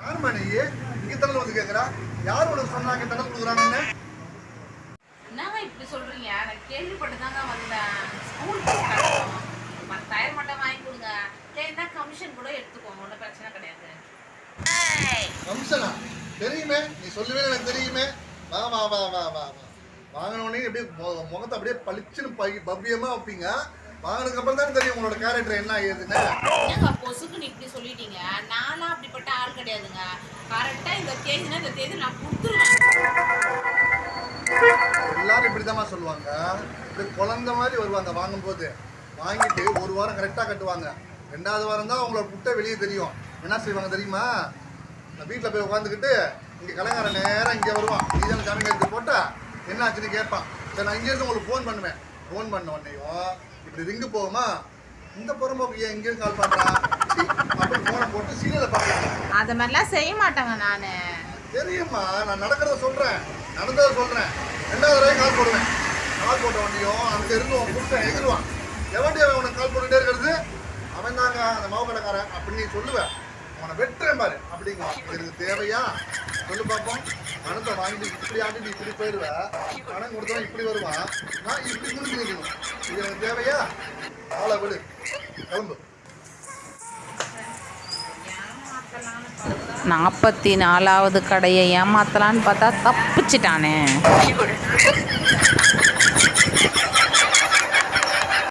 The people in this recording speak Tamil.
யாருமா யார் உனக்கு சொன்னாங்க தடல் கொடுக்குறாங்கன்னு என்னங்க இப்படி சொல்றீங்க? நான் கேள்விப்பட்டு தாங்க வந்தேன் ஸ்கூல் பத்தாயிரம் மட்டும் வாங்கி கொடுங்க. இல்லைன்னா கமிஷன் கூட எடுத்துக்கோங்க ஒன்றும் பிரச்சனை கிடையாது. தெரியுமே. நீ சொல்லவே எனக்கு தெரியுமே. வா வா வாங்கினோடனே அப்படியே முகத்தை அப்படியே பளிச்சுன்னு பவ்யமாக வைப்பீங்க. வாங்கினதுக்கு அப்புறம் தான் தெரியும் உங்களோட கேரக்டர் என்ன ஆகுதுன்னு ஏங்க பொசுக்குன்னு இப்படி சொல்லிட்டீங்க. நான்லாம் அப்படிப்பட்ட ஆள் கிடையாதுங்க. கரெக்டாக இந்த தேதினா இந்த தேதி நான் கொடுத்துருவேன். எல்லாரும் இப்படிதாம்மா சொல்லுவாங்க. இப்படி குழந்த மாதிரி வருவாங்க வாங்கும்போது. வாங்கிட்டு ஒரு வாரம் கரெக்டாக கட்டுவாங்க. ரெண்டாவது வாரம் தான் உங்களோட புட்டை வெளியே தெரியும். என்ன செய்வாங்க தெரியுமா? வீட்டில் போய் உட்காந்துக்கிட்டு இங்கே கலைஞரன் நேராக இங்கே வருவான். நீ தானே ஜாமீன் எடுத்து போட்டா? என்ன ஆச்சுன்னு கேட்பான். சரி நான் இங்கேருந்து உங்களுக்கு ஃபோன் பண்ணுவேன். ஃபோன் பண்ண உடனேயும் இப்படி ரிங்கு போகுமா? இந்த புறம்போக்கு ஏன் இங்கேருந்து கால் பண்ணுறான் அப்படி ஃபோனை போட்டு சீரியலை பார்க்கலாம் அது மாதிரிலாம் செய்ய மாட்டேங்க நான். தெரியுமா நான் நடக்கிறத சொல்றேன். நடந்ததை சொல்றேன். ரெண்டாவது தடவை கால் போடுவேன். கால் போட்ட வண்டியும் அங்க இருந்து உன் புருஷன் எதிர்வான் எவன்டி அவன் உனக்கு கால் போட்டுட்டே இருக்கிறது? அவன் தாங்க அந்த மாவு கடைக்காரன் அப்படின்னு நீ சொல்லுவேன் அவனை வெட்டுறேன் பாரு. அப்படிங்குவான் இது எனக்கு தேவையா? சொல்லு பார்ப்போம் பணத்தை வாங்கிட்டு இப்படி ஆட்டிட்டு இப்படி போயிடுவேன் பணம் கொடுத்தவன் இப்படி வருவான் நான் இப்படி முடிஞ்சு நிற்கணும் இது எனக்கு தேவையா? ஆளை விடு. கிளம்பு. நாற்பத்தி நாலாவது கடையை ஏமாத்தலான்னு பார்த்தா தப்பிச்சிட்டானே.